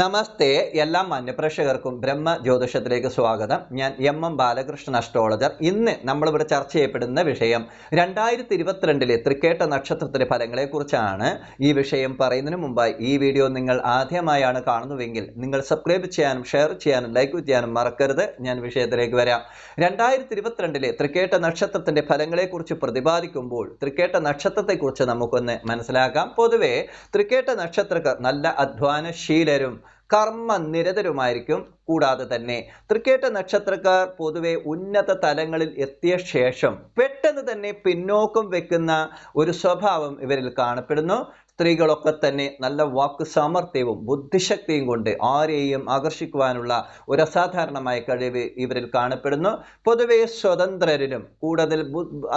നമസ്തേ എല്ലാ മാന്യപ്രേക്ഷകർക്കും ബ്രഹ്മ ജ്യോതിഷത്തിലേക്ക് സ്വാഗതം. ഞാൻ എം എം ബാലകൃഷ്ണൻ അസ്ട്രോളജർ ഇന്ന് നമ്മളിവിടെ ചർച്ച ചെയ്യപ്പെടുന്ന വിഷയം രണ്ടായിരത്തി ഇരുപത്തിരണ്ടിലെ തൃക്കേട്ട നക്ഷത്രത്തിലെ ഫലങ്ങളെക്കുറിച്ചാണ് ഈ വിഷയം പറയുന്നതിന് മുമ്പായി. ഈ വീഡിയോ നിങ്ങൾ ആദ്യമായാണ് കാണുന്നുവെങ്കിൽ നിങ്ങൾ സബ്സ്ക്രൈബ് ചെയ്യാനും ഷെയർ ചെയ്യാനും ലൈക്ക് ചെയ്യാനും മറക്കരുത്. ഞാൻ വിഷയത്തിലേക്ക് വരാം. രണ്ടായിരത്തി ഇരുപത്തിരണ്ടിലെ തൃക്കേട്ട നക്ഷത്രത്തിന്റെ ഫലങ്ങളെക്കുറിച്ച് പ്രതിപാദിക്കുമ്പോൾ തൃക്കേട്ട നക്ഷത്രത്തെക്കുറിച്ച് നമുക്കൊന്ന് മനസ്സിലാക്കാം. പൊതുവേ തൃക്കേട്ട നക്ഷത്രക്കാർ നല്ല അധ്വാനശീലരും കർമ്മ നിരതരുമായിരിക്കും. കൂടാതെ തന്നെ തൃക്കേറ്റ നക്ഷത്രക്കാർ പൊതുവെ ഉന്നത തലങ്ങളിൽ എത്തിയ ശേഷം പെട്ടെന്ന് തന്നെ പിന്നോക്കം വെക്കുന്ന ഒരു സ്വഭാവം ഇവരിൽ കാണപ്പെടുന്നു. സ്ത്രീകളൊക്കെ തന്നെ നല്ല വാക്ക് സാമർഥ്യവും ബുദ്ധിശക്തിയും കൊണ്ട് ആരെയും ആകർഷിക്കുവാനുള്ള ഒരു അസാധാരണമായ കഴിവ് ഇവരിൽ കാണപ്പെടുന്നു. പൊതുവെ സ്വതന്ത്രരിലും കൂടുതൽ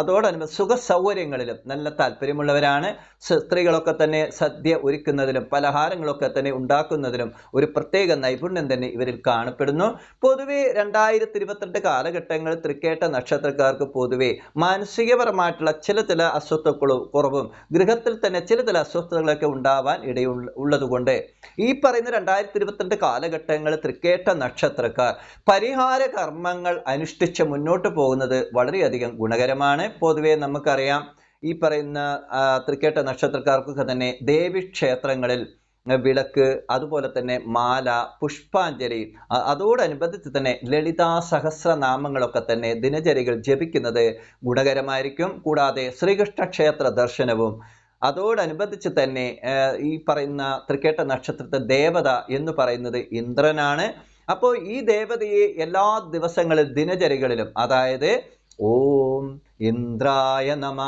അതോടനുബന്ധ സുഖ സൗകര്യങ്ങളിലും നല്ല താല്പര്യമുള്ളവരാണ്. സ്ത്രീകളൊക്കെ തന്നെ സദ്യ ഒരുക്കുന്നതിലും പലഹാരങ്ങളൊക്കെ തന്നെ ഉണ്ടാക്കുന്നതിലും ഒരു പ്രത്യേക നൈപുണ്യം തന്നെ ഇവരിൽ കാണപ്പെടുന്നു. പൊതുവെ രണ്ടായിരത്തി ഇരുപത്തിരണ്ട് കാലഘട്ടങ്ങൾ തൃക്കേട്ട നക്ഷത്രക്കാർക്ക് പൊതുവെ മാനസികപരമായിട്ടുള്ള ചില ചില അസ്വസ്ഥകളും കുറവും ഗൃഹത്തിൽ തന്നെ ചില ചില അസ്വസ്ഥതകളൊക്കെ ഉണ്ടാവാൻ ഇടയു ഉള്ളതുകൊണ്ട് ഈ പറയുന്ന രണ്ടായിരത്തി ഇരുപത്തിരണ്ട് കാലഘട്ടങ്ങൾ തൃക്കേട്ട നക്ഷത്രക്കാർ പരിഹാര കർമ്മങ്ങൾ അനുഷ്ഠിച്ച് മുന്നോട്ട് പോകുന്നത് വളരെയധികം ഗുണകരമാണ്. പൊതുവേ നമുക്കറിയാം ഈ പറയുന്ന തൃക്കേട്ട നക്ഷത്രക്കാർക്കൊക്കെ തന്നെ ദേവീക്ഷേത്രങ്ങളിൽ വിളക്ക് അതുപോലെ തന്നെ മാല പുഷ്പാഞ്ജലി അതോടനുബന്ധിച്ച് തന്നെ ലളിതാ സഹസ്രനാമങ്ങളൊക്കെ തന്നെ ദിനചര്യകൾ ജപിക്കുന്നത് ഗുണകരമായിരിക്കും. കൂടാതെ ശ്രീകൃഷ്ണ ക്ഷേത്ര ദർശനവും അതോടനുബന്ധിച്ച് തന്നെ ഈ പറയുന്ന തൃക്കേട്ട നക്ഷത്രത്തെ ദേവത എന്ന് പറയുന്നത് ഇന്ദ്രനാണ്. അപ്പോൾ ഈ ദേവതയെ എല്ലാ ദിവസങ്ങളിലും ദിനചര്യകളിലും അതായത് ഓം ഇന്ദ്രായ നമ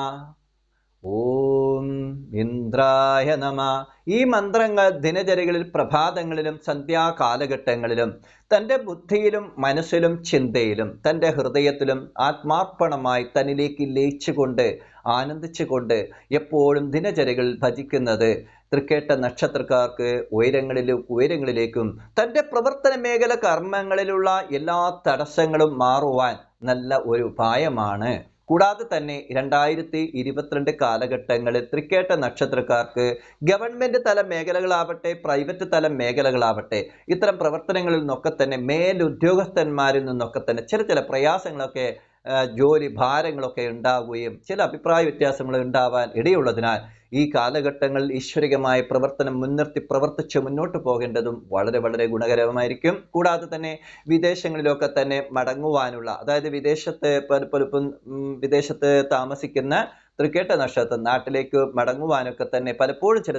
ഓം ഇന്ദ്രായ നമ. ഈ മന്ത്രങ്ങൾ ദിനചര്യകളിൽ പ്രഭാതങ്ങളിലും സന്ധ്യാകാലഘട്ടങ്ങളിലും തന്റെ ബുദ്ധിയിലും മനസ്സിലും ചിന്തയിലും തന്റെ ഹൃദയത്തിലും ആത്മാർപ്പണമായി തന്നിലേക്ക് ലയിച്ചുകൊണ്ട് ആനന്ദിച്ചുകൊണ്ട് എപ്പോഴും ദിനചര്യകളിൽ ഭജിക്കുന്നത് തൃക്കേട്ട നക്ഷത്രക്കാർക്ക് ഉയരങ്ങളിലും ഉയരങ്ങളിലേക്കും തന്റെ പ്രവർത്തന മേഖല കർമ്മങ്ങളിലുള്ള എല്ലാ തടസ്സങ്ങളും മാറുവാൻ നല്ല ഒരു ഉപായമാണ്. കൂടാതെ തന്നെ രണ്ടായിരത്തി ഇരുപത്തിരണ്ട് കാലഘട്ടങ്ങളിൽ തൃക്കേട്ട നക്ഷത്രക്കാർക്ക് ഗവൺമെന്റ് തല മേഖലകളാവട്ടെ പ്രൈവറ്റ് തല മേഖലകളാവട്ടെ ഇത്തരം പ്രവർത്തനങ്ങളിൽ നിന്നൊക്കെ തന്നെ മേലുദ്യോഗസ്ഥന്മാരിൽ നിന്നൊക്കെ തന്നെ ചില ചില പ്രയാസങ്ങളൊക്കെ ജോലി ഭാരങ്ങളൊക്കെ ഉണ്ടാവുകയും ചില അഭിപ്രായ വ്യത്യാസങ്ങൾ ഉണ്ടാവാൻ ഇടയുള്ളതിനാൽ ഈ കാലഘട്ടങ്ങളിൽ ഈശ്വരികമായ പ്രവർത്തനം മുൻനിർത്തി പ്രവർത്തിച്ച് മുന്നോട്ട് പോകേണ്ടതും വളരെ വളരെ ഗുണകരമായിരിക്കും. കൂടാതെ തന്നെ വിദേശങ്ങളിലൊക്കെ തന്നെ മടങ്ങുവാനുള്ള അതായത് വിദേശത്ത് പല- പലപ്പോഴും വിദേശത്ത് താമസിക്കുന്ന തൃക്കേട്ട നക്ഷത്രം നാട്ടിലേക്ക് മടങ്ങുവാനൊക്കെ തന്നെ പലപ്പോഴും ചില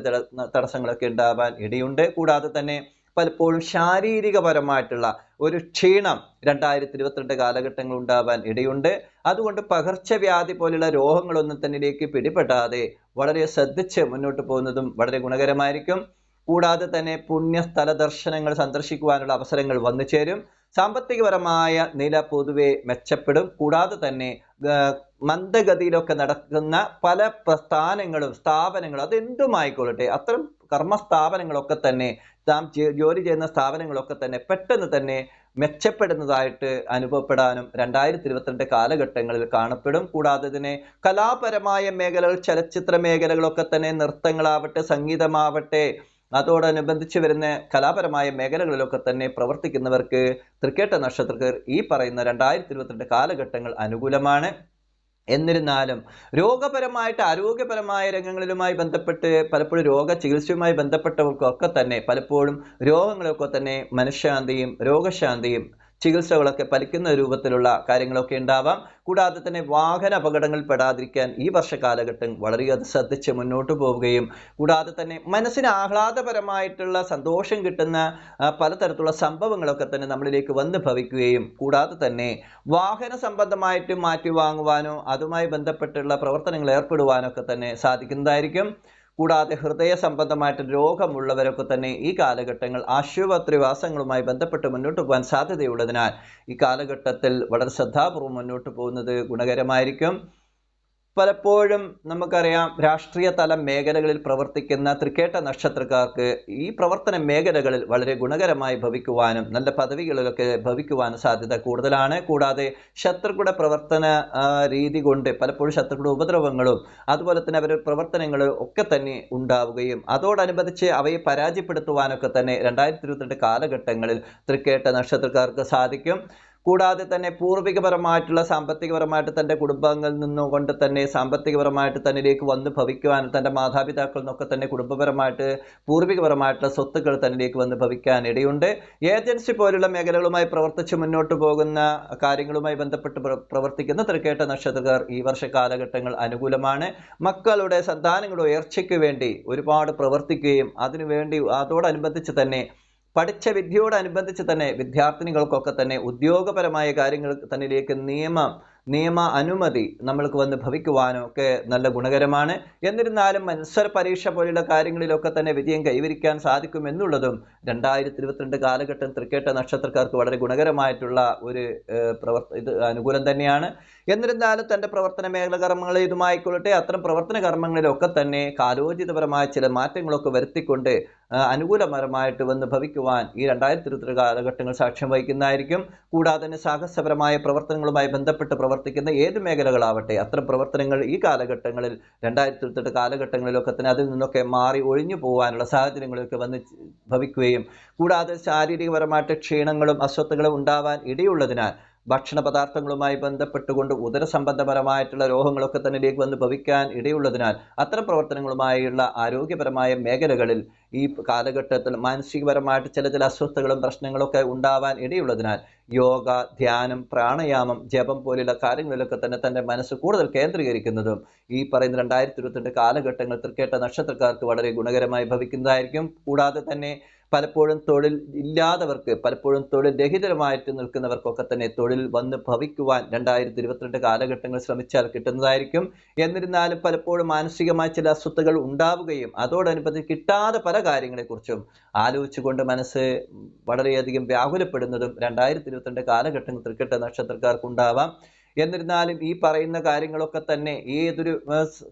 തടസ്സങ്ങളൊക്കെ ഉണ്ടാവാൻ ഇടയുണ്ട്. കൂടാതെ തന്നെ പലപ്പോഴും ശാരീരികപരമായിട്ടുള്ള ഒരു ക്ഷീണം രണ്ടായിരത്തി ഇരുപത്തിരണ്ട് കാലഘട്ടങ്ങൾ ഉണ്ടാവാൻ ഇടയുണ്ട്. അതുകൊണ്ട് പകർച്ചവ്യാധി പോലുള്ള രോഗങ്ങളൊന്നും തന്നിലേക്ക് പിടിപെടാതെ വളരെ ശ്രദ്ധിച്ച് മുന്നോട്ട് പോകുന്നതും വളരെ ഗുണകരമായിരിക്കും. കൂടാതെ തന്നെ പുണ്യസ്ഥല ദർശനങ്ങൾ സന്ദർശിക്കുവാനുള്ള അവസരങ്ങൾ വന്നു ചേരും സാമ്പത്തികപരമായ നില പൊതുവെ മെച്ചപ്പെടും. കൂടാതെ തന്നെ മന്ദഗതിയിലൊക്കെ നടക്കുന്ന പല പ്രസ്ഥാനങ്ങളും സ്ഥാപനങ്ങളും അതെന്തുമായിക്കൊള്ളട്ടെ? അത്തരം കർമ്മസ്ഥാപനങ്ങളൊക്കെ തന്നെ ജെ- ജോലി ചെയ്യുന്ന സ്ഥാപനങ്ങളൊക്കെ തന്നെ പെട്ടെന്ന് തന്നെ മെച്ചപ്പെടുന്നതായിട്ട് അനുഭവപ്പെടാനും രണ്ടായിരത്തി ഇരുപത്തിരണ്ട് കാലഘട്ടങ്ങളിൽ കാണപ്പെടും. കൂടാതെ തന്നെ കലാപരമായ മേഖലകൾ ചലച്ചിത്ര മേഖലകളൊക്കെ തന്നെ നൃത്തങ്ങളാവട്ടെ സംഗീതമാവട്ടെ അതോടനുബന്ധിച്ച് വരുന്ന കലാപരമായ മേഖലകളിലൊക്കെ തന്നെ പ്രവർത്തിക്കുന്നവർക്ക് തൃക്കേട്ട നക്ഷത്രക്കാർ ഈ പറയുന്ന രണ്ടായിരത്തി ഇരുപത്തിരണ്ട് കാലഘട്ടങ്ങൾ അനുകൂലമാണ്. എന്നിരുന്നാലും രോഗപരമായിട്ട് ആരോഗ്യപരമായ രംഗങ്ങളിലുമായി ബന്ധപ്പെട്ട് പലപ്പോഴും രോഗ ചികിത്സയുമായി ബന്ധപ്പെട്ടവർക്കൊക്കെ തന്നെ പലപ്പോഴും രോഗങ്ങളൊക്കെ തന്നെ മനഃശാന്തിയും രോഗശാന്തിയും ചികിത്സകളൊക്കെ ഫലിക്കുന്ന രൂപത്തിലുള്ള കാര്യങ്ങളൊക്കെ ഉണ്ടാവാം. കൂടാതെ തന്നെ വാഹന അപകടങ്ങൾ പെടാതിരിക്കാൻ ഈ വർഷ കാലഘട്ടം വളരെയധികം ശ്രദ്ധിച്ച് മുന്നോട്ട് പോവുകയും കൂടാതെ തന്നെ മനസ്സിന് ആഹ്ലാദപരമായിട്ടുള്ള സന്തോഷം കിട്ടുന്ന പലതരത്തിലുള്ള സംഭവങ്ങളൊക്കെ തന്നെ നമ്മളിലേക്ക് വന്ന് ഭവിക്കുകയും കൂടാതെ തന്നെ വാഹന സംബന്ധമായിട്ട് മാറ്റി വാങ്ങുവാനോ അതുമായി ബന്ധപ്പെട്ടുള്ള പ്രവർത്തനങ്ങൾ ഏർപ്പെടുവാനൊക്കെ തന്നെ സാധിക്കുന്നതായിരിക്കും. കൂടാതെ ഹൃദയ സംബന്ധമായിട്ട് രോഗമുള്ളവരൊക്കെ തന്നെ ഈ കാലഘട്ടങ്ങൾ ആശുപത്രിവാസങ്ങളുമായി ബന്ധപ്പെട്ട് മുന്നോട്ട് പോകാൻ സാധ്യതയുള്ളതിനാൽ ഈ കാലഘട്ടത്തിൽ വളരെ ശ്രദ്ധാപൂർവം മുന്നോട്ട് പോകുന്നത് ഗുണകരമായിരിക്കും. പലപ്പോഴും നമുക്കറിയാം രാഷ്ട്രീയ തല മേഖലകളിൽ പ്രവർത്തിക്കുന്ന തൃക്കേട്ട നക്ഷത്രക്കാർക്ക് ഈ പ്രവർത്തന മേഖലകളിൽ വളരെ ഗുണകരമായി ഭവിക്കുവാനും നല്ല പദവികളിലൊക്കെ ഭവിക്കുവാനും സാധ്യത കൂടുതലാണ്. കൂടാതെ ശത്രുക്കളുടെ പ്രവർത്തന രീതി കൊണ്ട് പലപ്പോഴും ശത്രുക്കളുടെ ഉപദ്രവങ്ങളും അതുപോലെ തന്നെ അവരുടെ പ്രവർത്തനങ്ങൾ ഒക്കെ തന്നെ ഉണ്ടാവുകയും അതോടനുബന്ധിച്ച് അവയെ പരാജയപ്പെടുത്തുവാനൊക്കെ തന്നെ രണ്ടായിരത്തി ഇരുപത്തിരണ്ട് കാലഘട്ടങ്ങളിൽ തൃക്കേട്ട നക്ഷത്രക്കാർക്ക് സാധിക്കും. കൂടാതെ തന്നെ പൂർവികപരമായിട്ടുള്ള സാമ്പത്തികപരമായിട്ട് തന്റെ കുടുംബങ്ങളിൽ നിന്നുകൊണ്ട് തന്നെ സാമ്പത്തികപരമായിട്ട് തന്നിലേക്ക് വന്ന് ഭവിക്കുവാൻ തന്റെ മാതാപിതാക്കളിൽ നിന്നൊക്കെ തന്നെ കുടുംബപരമായിട്ട് പൂർവികപരമായിട്ടുള്ള സ്വത്തുക്കൾ തന്നിലേക്ക് വന്ന് ഭവിക്കാൻ ഇടയുണ്ട്. ഏജൻസി പോലുള്ള മേഖലകളുമായി പ്രവർത്തിച്ച് മുന്നോട്ട് പോകുന്ന കാര്യങ്ങളുമായി ബന്ധപ്പെട്ട് പ്രവർത്തിക്കുന്ന തൃക്കേട്ട നക്ഷത്രക്കാർ ഈ വർഷ കാലഘട്ടങ്ങൾ അനുകൂലമാണ്. മക്കളുടെ സന്താനങ്ങളുടെ ഉയർച്ചയ്ക്ക് വേണ്ടി ഒരുപാട് പ്രവർത്തിക്കുകയും അതിനുവേണ്ടി അതോടനുബന്ധിച്ച് തന്നെ പഠിച്ച വിദ്യയോടനുബന്ധിച്ച് തന്നെ വിദ്യാർത്ഥിനികൾക്കൊക്കെ തന്നെ ഉദ്യോഗപരമായ കാര്യങ്ങൾ തന്നിലേക്ക് നിയമം നിയമ അനുമതി നമ്മൾക്ക് വന്ന് ഭവിക്കുവാനും ഒക്കെ നല്ല ഗുണകരമാണ്. എന്നിരുന്നാലും മത്സര പരീക്ഷ പോലുള്ള കാര്യങ്ങളിലൊക്കെ തന്നെ വിജയം കൈവരിക്കാൻ സാധിക്കും എന്നുള്ളതും രണ്ടായിരത്തി ഇരുപത്തിരണ്ട് കാലഘട്ടം തൃക്കേട്ട നക്ഷത്രക്കാർക്ക് വളരെ ഗുണകരമായിട്ടുള്ള ഒരു പ്രവർത്ത ഇത് അനുകൂലം തന്നെയാണ്. എന്നിരുന്നാലും തന്റെ പ്രവർത്തന മേഖല കർമ്മങ്ങൾ ഇതുമായിക്കൊള്ളട്ടെ. അത്തരം പ്രവർത്തന കർമ്മങ്ങളിലൊക്കെ തന്നെ കാലോചിതപരമായ ചില മാറ്റങ്ങളൊക്കെ വരുത്തിക്കൊണ്ട് അനുകൂലപരമായിട്ട് വന്ന് ഭവിക്കുവാൻ ഈ രണ്ടായിരത്തി ഇരുപത്തി കാലഘട്ടങ്ങൾ സാക്ഷ്യം വഹിക്കുന്നതായിരിക്കും. കൂടാതെ തന്നെ സാഹസപരമായ പ്രവർത്തനങ്ങളുമായി ബന്ധപ്പെട്ട് പ്രവർത്തിക്കുന്ന ഏത് മേഖലകളാവട്ടെ അത്തരം പ്രവർത്തനങ്ങൾ ഈ കാലഘട്ടങ്ങളിൽ രണ്ടായിരത്തി ഇരുപത്തെട്ട് കാലഘട്ടങ്ങളിലൊക്കെ തന്നെ അതിൽ നിന്നൊക്കെ മാറി ഒഴിഞ്ഞു പോകാനുള്ള സാഹചര്യങ്ങളൊക്കെ വന്ന് ഭവിക്കുകയും കൂടാതെ ശാരീരികപരമായിട്ട് ക്ഷീണങ്ങളും അസ്വസ്ഥകളും ഉണ്ടാവാൻ ഇടയുള്ളതിനാൽ ഭക്ഷണ പദാർത്ഥങ്ങളുമായി ബന്ധപ്പെട്ടുകൊണ്ട് ഉദര സംബന്ധപരമായിട്ടുള്ള രോഗങ്ങളൊക്കെ തന്നിലേക്ക് വന്ന് ഭവിക്കാൻ ഇടയുള്ളതിനാൽ അത്തരം പ്രവർത്തനങ്ങളുമായുള്ള ആരോഗ്യപരമായ മേഖലകളിൽ ഈ കാലഘട്ടത്തിൽ മാനസികപരമായിട്ട് ചില ചില അസ്വസ്ഥകളും പ്രശ്നങ്ങളൊക്കെ ഉണ്ടാവാൻ ഇടയുള്ളതിനാൽ യോഗ ധ്യാനം പ്രാണായാമം ജപം പോലെയുള്ള കാര്യങ്ങളിലൊക്കെ തന്നെ തന്റെ മനസ്സ് കൂടുതൽ കേന്ദ്രീകരിക്കുന്നതും ഈ പറയുന്ന രണ്ടായിരത്തി ഇരുപത്തിരണ്ട് കാലഘട്ടങ്ങൾ തൃക്കേട്ട നക്ഷത്രക്കാർക്ക് വളരെ ഗുണകരമായി ഭവിക്കുന്നതായിരിക്കും. കൂടാതെ തന്നെ പലപ്പോഴും തൊഴിൽ ഇല്ലാത്തവർക്ക് പലപ്പോഴും തൊഴിൽ രഹിതരമായിട്ട് നിൽക്കുന്നവർക്കൊക്കെ തന്നെ തൊഴിൽ വന്ന് ഭവിക്കുവാൻ രണ്ടായിരത്തി ഇരുപത്തിരണ്ട് കാലഘട്ടങ്ങൾ ശ്രമിച്ചാൽ കിട്ടുന്നതായിരിക്കും. എന്നിരുന്നാലും പലപ്പോഴും മാനസികമായ ചില അസ്വസ്ഥകൾ ഉണ്ടാവുകയും അതോടനുബന്ധിച്ച് കിട്ടാതെ പല കാര്യങ്ങളെക്കുറിച്ചും ആലോചിച്ചുകൊണ്ട് മനസ്സ് വളരെയധികം വ്യാകുലപ്പെടുന്നതും രണ്ടായിരത്തി ഇരുപത്തിരണ്ട് കാലഘട്ടം തൃക്കെട്ട നക്ഷത്രക്കാർക്കുണ്ടാവാം. എന്നിരുന്നാലും ഈ പറയുന്ന കാര്യങ്ങളൊക്കെ തന്നെ ഏതൊരു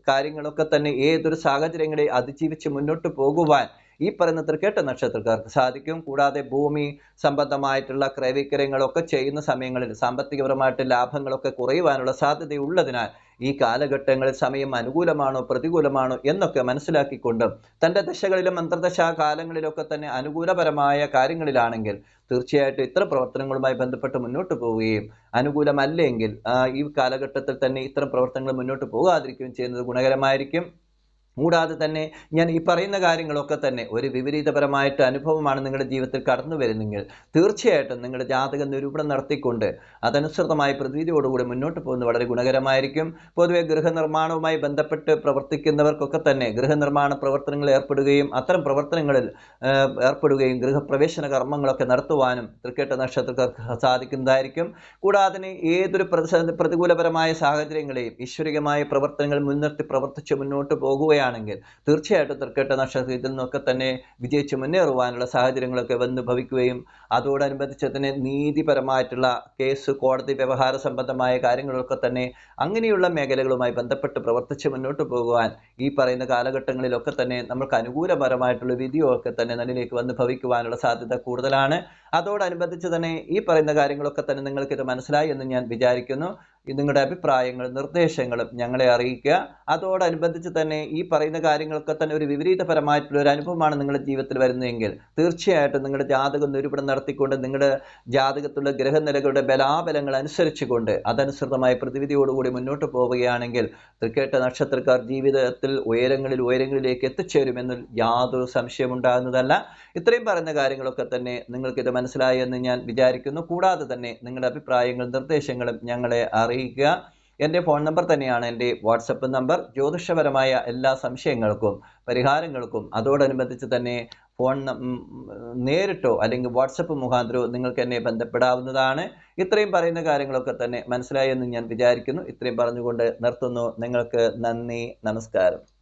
കാര്യങ്ങളൊക്കെ തന്നെ ഏതൊരു സാഹചര്യങ്ങളെ അതിജീവിച്ച് മുന്നോട്ട് പോകുവാൻ ഈ പറയുന്ന തൃക്കേട്ട നക്ഷത്രക്കാർക്ക് സാധിക്കും. കൂടാതെ ഭൂമി സംബന്ധമായിട്ടുള്ള ക്രയവിക്രയങ്ങളൊക്കെ ചെയ്യുന്ന സമയങ്ങളിൽ സാമ്പത്തികപരമായിട്ട് ലാഭങ്ങളൊക്കെ കുറയുവാനുള്ള സാധ്യതയുള്ളതിനാൽ ഈ കാലഘട്ടങ്ങളിൽ സമയം അനുകൂലമാണോ പ്രതികൂലമാണോ എന്നൊക്കെ മനസ്സിലാക്കിക്കൊണ്ട് തന്റെ ദശകളിലും അന്തർദശാ കാലങ്ങളിലൊക്കെ തന്നെ അനുകൂലപരമായ കാര്യങ്ങളിലാണെങ്കിൽ തീർച്ചയായിട്ടും ഇത്തരം പ്രവർത്തനങ്ങളുമായി ബന്ധപ്പെട്ട് മുന്നോട്ട് പോവുകയും അനുകൂലമല്ലെങ്കിൽ ഈ കാലഘട്ടത്തിൽ തന്നെ ഇത്തരം പ്രവർത്തനങ്ങൾ മുന്നോട്ട് പോകാതിരിക്കുകയും ചെയ്യുന്നത് ഗുണകരമായിരിക്കും. കൂടാതെ തന്നെ ഞാൻ ഈ പറയുന്ന കാര്യങ്ങളൊക്കെ തന്നെ ഒരു വിപരീതപരമായിട്ട് അനുഭവമാണ് നിങ്ങളുടെ ജീവിതത്തിൽ കടന്നു വരുന്നെങ്കിൽ തീർച്ചയായിട്ടും നിങ്ങളുടെ ജാതക നിരൂപണം നടത്തിക്കൊണ്ട് അതനുസൃതമായ പ്രതീതിയോടുകൂടി മുന്നോട്ട് പോകുന്നത് വളരെ ഗുണകരമായിരിക്കും. പൊതുവെ ഗൃഹനിർമ്മാണവുമായി ബന്ധപ്പെട്ട് പ്രവർത്തിക്കുന്നവർക്കൊക്കെ തന്നെ ഗൃഹനിർമ്മാണ പ്രവർത്തനങ്ങളിൽ ഏർപ്പെടുകയും അത്തരം പ്രവർത്തനങ്ങളിൽ ഏർപ്പെടുകയും ഗൃഹപ്രവേശന കർമ്മങ്ങളൊക്കെ നടത്തുവാനും തൃക്കേട്ട നക്ഷത്രക്കാർക്ക് സാധിക്കുന്നതായിരിക്കും. കൂടാതെ ഏതൊരു പ്രതികൂലപരമായ സാഹചര്യങ്ങളെയും ഈശ്വരികമായ പ്രവർത്തനങ്ങൾ മുൻനിർത്തി പ്രവർത്തിച്ച് മുന്നോട്ട് പോകുകയാണെങ്കിൽ തീർച്ചയായിട്ടും തൃക്കേട്ട നക്ഷത്രത്തിൽ നിന്നൊക്കെ തന്നെ വിജയിച്ച് മുന്നേറുവാനുള്ള സാഹചര്യങ്ങളൊക്കെ വന്ന് ഭവിക്കുകയും അതോടനുബന്ധിച്ച് തന്നെ നീതിപരമായിട്ടുള്ള കേസ് കോടതി വ്യവഹാര സംബന്ധമായ കാര്യങ്ങളൊക്കെ തന്നെ അങ്ങനെയുള്ള മേഖലകളുമായി ബന്ധപ്പെട്ട് പ്രവർത്തിച്ച് മുന്നോട്ട് പോകുവാൻ ഈ പറയുന്ന കാലഘട്ടങ്ങളിലൊക്കെ തന്നെ നമുക്ക് അനുകൂലപരമായിട്ടുള്ള വിധിയൊക്കെ തന്നെ നമ്മിലേക്ക് വന്ന് ഭവിക്കുവാനുള്ള സാധ്യത കൂടുതലാണ്. അതോടനുബന്ധിച്ച് തന്നെ ഈ പറയുന്ന കാര്യങ്ങളൊക്കെ തന്നെ നിങ്ങൾക്കിത് മനസ്സിലായി എന്ന് ഞാൻ വിചാരിക്കുന്നു. നിങ്ങളുടെ അഭിപ്രായങ്ങളും നിർദ്ദേശങ്ങളും ഞങ്ങളെ അറിയിക്കുക. അതോടനുബന്ധിച്ച് തന്നെ ഈ പറയുന്ന കാര്യങ്ങളൊക്കെ തന്നെ ഒരു വിപരീതപരമായിട്ടുള്ള ഒരു അനുഭവമാണ് നിങ്ങളുടെ ജീവിതത്തിൽ വരുന്നതെങ്കിൽ തീർച്ചയായിട്ടും നിങ്ങളുടെ ജാതകം നിരൂപണം നടത്തിക്കൊണ്ട് നിങ്ങളുടെ ജാതകത്തിലുള്ള ഗ്രഹനിലകളുടെ ബലാബലങ്ങൾ അനുസരിച്ചുകൊണ്ട് അതനുസൃതമായ പ്രതിവിധിയോടുകൂടി മുന്നോട്ട് പോവുകയാണെങ്കിൽ തൃക്കേട്ട നക്ഷത്രക്കാർ ജീവിതത്തിൽ ഉയരങ്ങളിൽ ഉയരങ്ങളിലേക്ക് എത്തിച്ചേരുമെന്നിൽ യാതൊരു സംശയം ഉണ്ടാകുന്നതല്ല. ഇത്രയും പറഞ്ഞ കാര്യങ്ങളൊക്കെ തന്നെ നിങ്ങൾക്കിത് മനസ്സിലായി എന്ന് ഞാൻ വിചാരിക്കുന്നു. കൂടാതെ തന്നെ നിങ്ങളുടെ അഭിപ്രായങ്ങളും നിർദ്ദേശങ്ങളും ഞങ്ങളെ അറിയിക്കുക. എന്റെ ഫോൺ നമ്പർ തന്നെയാണ് എന്റെ വാട്സപ്പ് നമ്പർ. ജ്യോതിഷപരമായ എല്ലാ സംശയങ്ങൾക്കും പരിഹാരങ്ങൾക്കും അതോടനുബന്ധിച്ച് തന്നെ ഫോൺ നേരിട്ടോ അല്ലെങ്കിൽ വാട്സപ്പ് മുഖാന്തരമോ നിങ്ങൾക്ക് എന്നെ ബന്ധപ്പെടാവുന്നതാണ്. ഇത്രയും പറയുന്ന കാര്യങ്ങളൊക്കെ തന്നെ മനസ്സിലായെന്ന് ഞാൻ വിചാരിക്കുന്നു. ഇത്രയും പറഞ്ഞുകൊണ്ട് നിർത്തുന്നു. നിങ്ങൾക്ക് നന്ദി നമസ്കാരം.